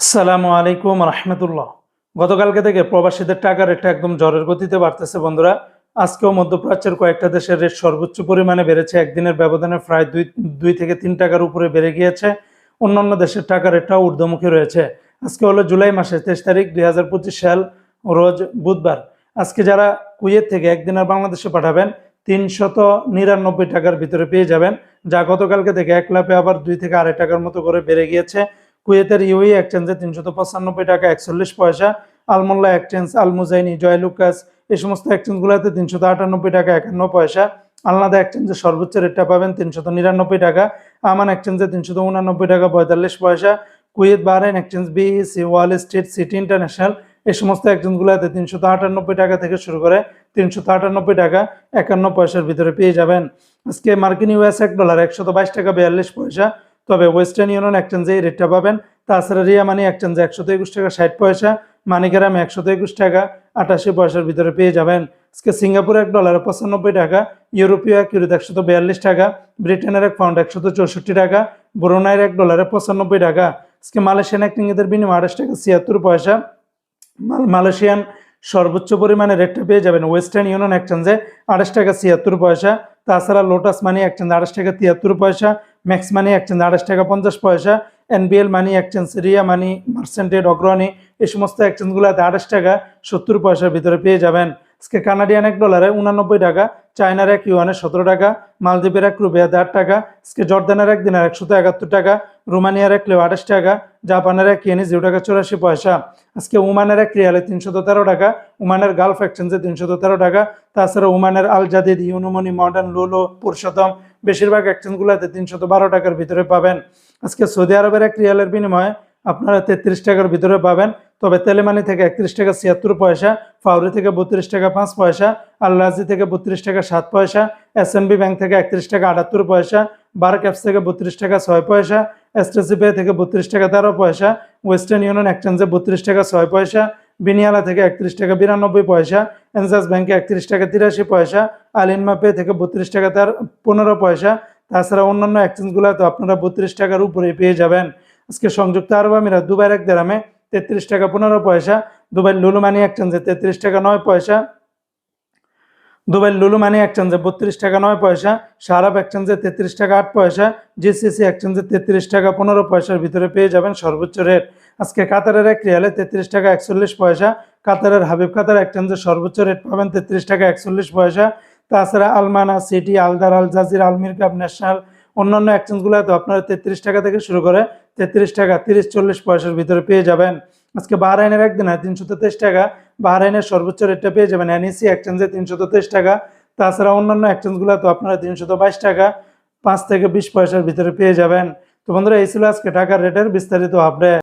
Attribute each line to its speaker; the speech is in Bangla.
Speaker 1: আসসালামু আলাইকুম রহমতুল্লাহ। গতকালকে থেকে প্রবাসীদের টাকার রেটটা একদম জ্বরের গতিতে বাড়তেছে বন্ধুরা। আজকেও মধ্যপ্রাচ্যের কয়েকটা দেশের রেট সর্বোচ্চ পরিমাণে বেড়েছে। একদিনের ব্যবধানে প্রায় দুই দুই থেকে তিন টাকার উপরে বেড়ে গিয়েছে। অন্যান্য দেশের টাকার রেটটাও ঊর্ধ্বমুখী রয়েছে। আজকে হলো জুলাই মাসের তেইশ তারিখ, দুই হাজার পঁচিশ সাল, রোজ বুধবার। আজকে যারা কুয়েত থেকে একদিনের বাংলাদেশে পাঠাবেন, তিনশত নিরানব্বই টাকার ভিতরে পেয়ে যাবেন, যা গতকালকে থেকে এক লাফে আবার দুই থেকে আড়াই টাকার মতো করে বেড়ে গিয়েছে। কুয়েতের ইউই এক্সচেঞ্জে তিনশত পঁচানব্বই টাকা, একচল্লিশ পয়সা। আলমোল্লা এক্সচেঞ্জ, আলমুজাইনি জয়লুকাস এই সমস্ত এক্সচেঞ্জগুলোতে তিনশত আটানব্বই টাকা, একান্ন পয়সা। আলনাদা এক্সচেঞ্জে সর্বোচ্চ রেটটা পাবেন তিনশত নিরানব্বই টাকা। আমান এক্সচেঞ্জে তিনশত উনানব্বই টাকা, পঁয়তাল্লিশ পয়সা। Kuwait, Bahrain exchange, BEC, Wall Street, City International, এই সমস্ত এক্সচেঞ্জগুলোতে তিনশত আটানব্বই টাকা থেকে শুরু করে তিনশত আটানব্বই টাকা, একান্ন পয়সার ভিতরে পেয়ে যাবেন। আজকে মার্কিন ইউএস এক ডলার, একশত বাইশ টাকা, বিয়াল্লিশ পয়সা। তবে ওয়েস্টার্ন ইউনিয়ন এক্সচেঞ্জে এই রেটটা পাবেন। তাছাড়া রিয়া মানি এক্সচেঞ্জে একশত একুশ টাকা, ষাট পয়সা মানিকেরামে একশত একুশ টাকা, আটাশি পয়সার ভিতরে পেয়ে যাবেন। আজকে সিঙ্গাপুর এক ডলারে পঁচানব্বই টাকা, ইউরোপীয় এক ইউরোতে একশত বিয়াল্লিশ টাকা, ব্রিটেনের এক পাউন্ড একশত চৌষট্টি টাকা, ব্রুনাইয়ের এক ডলারে পঁচানব্বই টাকা। আজকে মালয়েশিয়ান এক রিঙ্গিতের বিনিময় আঠাশ টাকা ছিয়াত্তর পয়সা। মালয়েশিয়ান সর্বোচ্চ পরিমাণে রেটটা পেয়ে যাবেন ওয়েস্টার্ন ইউনিয়ন এক্সচেঞ্জে আঠাশ টাকা ছিয়াত্তর পয়সা। তাছাড়া লোটাস মানি এক্সচেঞ্জ আঠাশ টাকা তিয়াত্তর পয়সা। ম্যাক্স মানি এক্সচেঞ্জ আঠাশ টাকা পঞ্চাশ পয়সা NBL money exchange Ria money মার্সেন্টেড Agrani এই সমস্ত এক্সচেঞ্জগুলোতে আঠাশ টাকা সত্তর পয়সার ভিতরে পেয়ে যাবেন। আজকে কানাডিয়ান এক ডলারে উনানব্বই টাকা চায়নার এক ইউয়ানে সতেরো টাকা মালদ্বীপের এক রুপিয়াতে আট টাকা, আজকে জর্দানের এক দিনের একশত একাত্তর টাকা রোমানিয়ার এক লেও আঠাশ টাকা জাপানের এক ইয়েনি জিরো টাকা চুরাশি পয়সা, আজকে উমানের এক রিয়ালে তিনশত তেরো টাকা উমানের গালফ এক্সচেঞ্জে তিনশত তেরো টাকা, তাছাড়া উমানের আল জাদিদ ইউনোমনি মডার্ন লুলো পুরুষোত্তম বেশিরভাগ এক্সচেঞ্জগুলোতে তিনশত বারো টাকার ভিতরে পাবেন। আজকে সৌদি আরবের এক রিয়ালের বিনিময়ে আপনারা তেত্রিশ টাকার ভিতরে পাবেন। তবে তেলেমানি থেকে একত্রিশ টাকা ছিয়াত্তর পয়সা, ফাউরি থেকে বত্রিশ টাকা পাঁচ পয়সা আল্লাজি থেকে বত্রিশ টাকা সাত পয়সা এস ব্যাংক থেকে একত্রিশ টাকা আটাত্তর পয়সা বার ক্যাপস থেকে বত্রিশ টাকা ছয় পয়সা এসটিসি পে থেকে বত্রিশ টাকা তেরো পয়সা ওয়েস্টার্ন ইউনিয়ন এক্সচেঞ্জে বত্রিশ টাকা ছয় পয়সা বিনিয়ালা থেকে একত্রিশ টাকা বিরানব্বই পয়সা এনসাস ব্যাংকে একত্রিশ টাকা তিরাশি পয়সা আলিনমা পে থেকে বত্রিশ টাকা তার পনেরো পয়সা। তাছাড়া অন্যান্য এক্সচেঞ্জগুলোতে আপনারা বত্রিশ টাকার উপরে পেয়ে যাবেন। আজকে সংযুক্ত আরব আমিরাত দুবাইয়ের এক দেরামে তেত্রিশ টাকা পনেরো পয়সা, দুবাই লুলুমানি এক্সচেঞ্জে তেত্রিশ টাকা নয় পয়সা দুবাই লুলু মানি এক্সচেঞ্জে বত্রিশ টাকা নয় পয়সা সারাপ এক্সচেঞ্জে তেত্রিশ টাকা আট পয়সা, জিসিসি এক্সচেঞ্জে তেত্রিশ টাকা পনেরো পয়সার ভিতরে পেয়ে যাবেন সর্বোচ্চ রেট। আজকে কাতারের এক রিয়ালে তেত্রিশ টাকা একচল্লিশ পয়সা, কাতারের হাবিব কাতার এক্সচেঞ্জে সর্বোচ্চ রেট পাবেন তেত্রিশ টাকা একচল্লিশ পয়সা। তাছাড়া Almana, City, Aldar, Al Jazira Al Mirqab National অন্যান্য এক্সচেঞ্জগুলোতে আপনারা তেত্রিশ টাকা থেকে শুরু করে তেত্রিশ টাকা তিরিশ চল্লিশ পয়সার ভিতরে পেয়ে যাবেন। আজকে বাহরাইনের একদিনে তিনশো তেইশ টাকা বাহরাইনের সর্বোচ্চ রেটটা পেয়ে যাবেন এনএসি এক্সচেঞ্জে তিনশো তেইশ টাকা। তাছাড়া অন্যান্য এক্সচেঞ্জগুলোতে আপনারা তিনশত বাইশ টাকা, পাঁচ থেকে বিশ পয়সার ভিতরে পেয়ে যাবেন। তো বন্ধুরা, এই ছিল আজকে টাকার রেটের বিস্তারিত আপডেট